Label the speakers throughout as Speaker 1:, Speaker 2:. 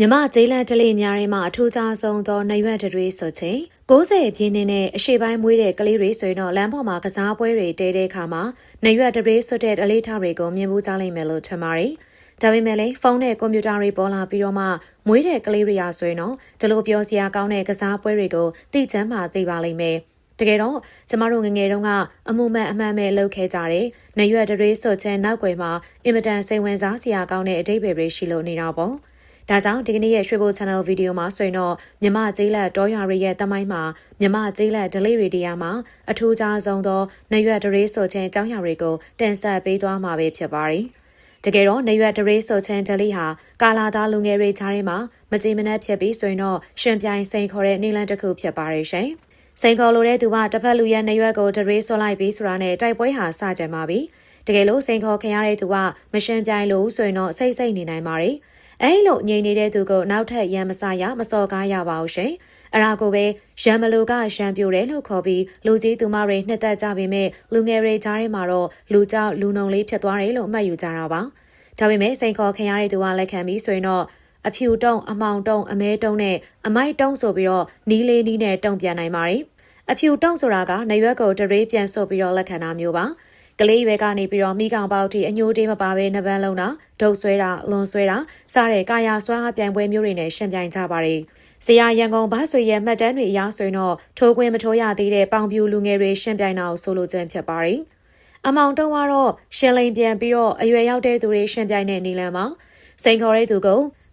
Speaker 1: မြမကျေးလန်တလေးများထဲမှာအထူးခြားဆုံးသောနှရွက်တွေဆိုချိန်90ပြည့်နှစ်နဲ့အရှိပိုင်းမွေးတဲ့ကလေးတွေဆိုရင်တော့လမ်းပေါ်မှာကစားပွဲတွေတဲတဲ့အခါမှာနှရွက်တွေဆွတ်တဲ့ဒလေးထားတွေကိုမြင်မှုကြလိမ့်မယ်လို့ထင်ပါတယ်။ဒါပေမဲ့လည်းဖုန်းနဲ့ကွန်ပျူတာတွေပေါ်လာပြီးတော့မှမွေးတဲ့ကလေးတွေရာဆိုရင်တော့ဒီလိုပြောစရာကောင်းတဲ့ကစားပွဲတွေကိုသိချမ်းမှသိပါလိမ့်မယ်။တကယ်တော့ကျမတို့ငငယ်တုန်းကအမှုမှန်အမှန်ပဲလုပ်ခဲ့ကြတယ်။နရွက်တွေဆွတ်ချဲနောက်ွယ်မှာအင်မတန်စိတ်ဝင်စားစရာကောင်းတဲ့အတိတ်တွေရှိလို့နေတာပေါ့။ ဒါကြောင့်ဒီကနေ့ရဲ့ရွှေဘို channel ဗီဒီယိုမှာဆိုရင်တော့မြမကျေးလက်တောရွာတွေရဲ့တမိုင်းမှာမြမကျေးလက် delay ရေဒီယာမှာအထူးခြားဆုံးသောနှရွက်ဒရေးဆိုခြင်းအကြောင်းအရာတွေကိုတင်ဆက်ပေးသွားမှာပဲဖြစ်ပါတယ်။တကယ်တော့နေရွက်ဒရေးဆိုခြင်းဒလီဟာကာလာသားလူငယ်တွေကြားထဲမှာမကြည်မနှက်ဖြစ်ပြီးဆိုရင်တော့ရှင်ပြိုင်စိန်ခေါ်တဲ့နေလန်တစ်ခုဖြစ်ပါတယ်ရှင်။စိန်ခေါ်လိုတဲ့သူကတစ်ဖက်လူရဲ့နေရွက်ကိုဒရေးဆိုလိုက်ပြီးဆိုတာနဲ့တိုက်ပွဲဟာစကြမှာပြီ။တကယ်လို့စိန်ခေါ်ခင်ရတဲ့သူကမရှင်ပြိုင်လို့ဆိုရင်တော့စိတ်စိတ်နေနိုင်ပါတယ်။ အဲလိုငြိမ်နေတဲ့သူကိုနောက်ထပ်ရံမစရမစော်ကားရပါဘူးရှင်။အရာကိုပဲရံမလူကရံပြိုတယ်လို့ခေါ်ပြီးလူကြီးသူမတွေနှစ်သက်ကြပေမဲ့လူငယ်တွေကြားထဲမှာတော့လူကြောက်လူနုံလေးဖြစ်သွားတယ်လို့အမှတ်ယူကြတာပါ။ဒါပေမဲ့စိန်ခေါ်ခင်ရတဲ့သူကလက်ခံပြီးဆိုရင်တော့အဖြူတုံးအမောင်တုံးအမဲတုံးနဲ့အမိုက်တုံးဆိုပြီးတော့နီးလေးနီးနဲ့တုံပြန်နိုင်ပါတယ်။အဖြူတုံးဆိုတာကနရွက်ကိုတရေပြန်ဆုပ်ပြီးတော့လက်ခံတာမျိုးပါ။ ကလေးရွယ်ကနေပြီးတော့မိကောင်ပေါက်ထိအညိုတေးမပါဘဲနှပန်းလုံးတာဒုတ်ဆွဲတာလွန်ဆွဲတာစတဲ့ကာယာဆွမ်းအားပြိုင်ပွဲမျိုးတွေနဲ့ရှင်ပြိုင်ကြပါတယ်။ဇေယရန်ကုန်ဘာဆွေရဲ့မှတ်တမ်းတွေအရဆိုရင်တော့ထိုးခွင်းမထိုးရသေးတဲ့ပေါင်ပြူလူငယ်တွေရှင်ပြိုင်တာကိုဆိုလိုခြင်းဖြစ်ပါတယ်။အမောင်တုံးကတော့ရှင်လိန်ပြန်ပြီးတော့အရွယ်ရောက်တဲ့သူတွေရှင်ပြိုင်တဲ့နီလန်မှာစိန်ခေါ်တဲ့သူက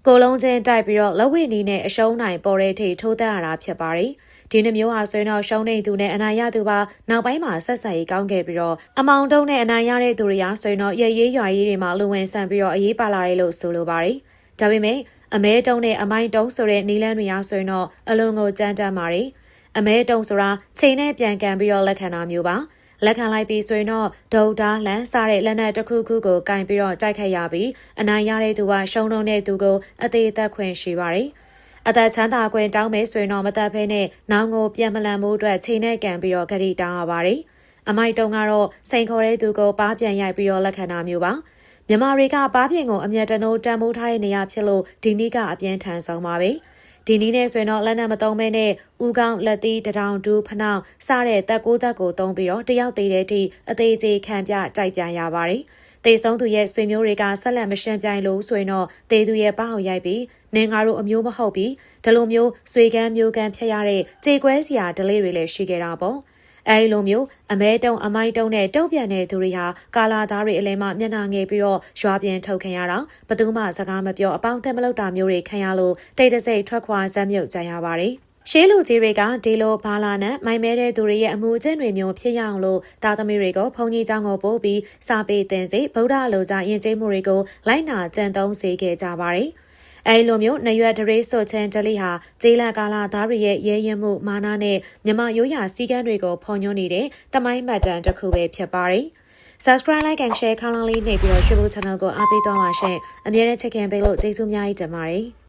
Speaker 1: ကိုလုံးချင်းတိုက်ပြီးတော့လက်ဝိနီးနဲ့အရှုံးနိုင်ပေါ်တဲ့ထိထိုးသက်ရတာဖြစ်ပါတယ်။ဒီနှမျိုးဟာဆိုရင်တော့ရှုံးနေသူနဲ့အနိုင်ရသူပါနောက်ပိုင်းမှာဆက်ဆက်ရေးကောင်းခဲ့ပြီးတော့အမောင်တုံးနဲ့အနိုင်ရတဲ့သူတွေရာဆိုရင်တော့ရရေးရွာရေးတွေမှာလူဝင်ဆန်ပြီးတော့အရေးပါလာတယ်လို့ဆိုလိုပါတယ်။ဒါပေမဲ့အမဲတုံးနဲ့အမိုင်းတုံးဆိုတဲ့နီလန်းတွေရာဆိုရင်တော့အလွန်ကိုကြမ်းတမ်းပါတယ်။အမဲတုံးဆိုတာချိန်နဲ့ပြန်ကန်ပြီးတော့လက်ခံတာမျိုးပါ။ လက်ခံလိုက်ပြီးဆိုရင်တော့ဒုံဒါလန်စားတဲ့လက်နက်တစ်ခုခုကိုကင်ပြီးတော့တိုက်ခတ်ရပြီးအနိုင်ရတဲ့သူကရှုံးလုံးတဲ့သူကိုအသေးသက်ခွင့်ရှိပါတယ်။အသက်ချမ်းသာခွင့်တောင်းမယ်ဆိုရင်တော့မသက်ဖဲနဲ့နောင်ကိုပြန်မလန်မှုအတွက်ချိန်နဲ့ကန်ပြီးတော့ဂရီတောင်းရပါတယ်။အမိုက်တုံကတော့စိန်ခေါ်တဲ့သူကိုပါးပြန်ရိုက်ပြီးတော့လက်ခံတာမျိုးပါ။မြန်မာတွေကပါးပြင်ကိုအမျက်တနိုးတန်မိုးထားတဲ့နေရာဖြစ်လို့ဒီနေ့ကအပြင်းထန်ဆုံးပါပဲ။ ဒီနည်းနဲ့ဆိုရင်တော့လက်နက်မသုံးမဲနဲ့ဥကောင်းလက်သီးတထောင်ဒူးဖနှောင်းစတဲ့တက်ကိုးတက်ကိုသုံးပြီးတော့တယောက်သေးတဲ့အထိအသေးသေးခံပြတိုက်ပြရပါတယ်။တေဆုံးသူရဲ့ဆွေမျိုးတွေကဆက်လက်မရှင်းပြိုင်လို့ဆိုရင်တော့တေသူရဲ့ပေါအောင်ရိုက်ပြီးနင်ငါတို့အမျိုးမဟုတ်ပြီးဒီလိုမျိုးဆွေကန်းမျိုးကန်းဖြစ်ရတဲ့ကြေကွဲစရာဒလေးတွေလည်းရှိခဲ့တာပေါ့။ အဲဒီလိုမျိုးအမဲတုံအမိုင်းတုံနဲ့တုံ့ပြန်တဲ့သူတွေဟာကာလာသားတွေအလဲမှမျက်နှာငယ်ပြီးတော့ရွာပြန်ထုတ်ခံရတာဘသူမှစကားမပြောအပေါင်းအသင်းမလုပ်တာမျိုးတွေခံရလို့တိတ်တဆိတ်ထွက်ခွာစမ်းမြုပ်ကြရပါတယ်ရှေးလူကြီးတွေကဒီလိုဘာလာနဲ့မိုင်မဲတဲ့သူတွေရဲ့အမှုအကျင့်တွေမျိုးဖြစ်ရအောင်လို့တာသမီတွေကိုဘုံကြီးကျောင်းကိုပို့ပြီးစာပေသင်စေဗုဒ္ဓလိုကြယဉ်ကျေးမှုတွေကိုလိုက်နာကြံသုံးစေခဲ့ကြပါတယ်။ အဲလိုမျိုးနရွက်ဒရေးဆိုချင်းဒလိဟာဂျေးလကာလာသားတွေရဲ့ရဲရင်မှုမာနာနဲ့မြမရိုးရာစည်းကမ်းတွေကိုဖော်ညွှန်းနေတဲ့တမိုင်းမှတ်တမ်းတစ်ခုပဲဖြစ်ပါတယ်။ Subscribe like and share ခေါင်းလောင်းလေးနေပြီးတော့ YouTube channel ကိုအားပေးတော့ပါရှင့်။အမြဲတမ်းချစ်ခင်ပေးလို့ကျေးဇူးများကြီးတင်ပါတယ်။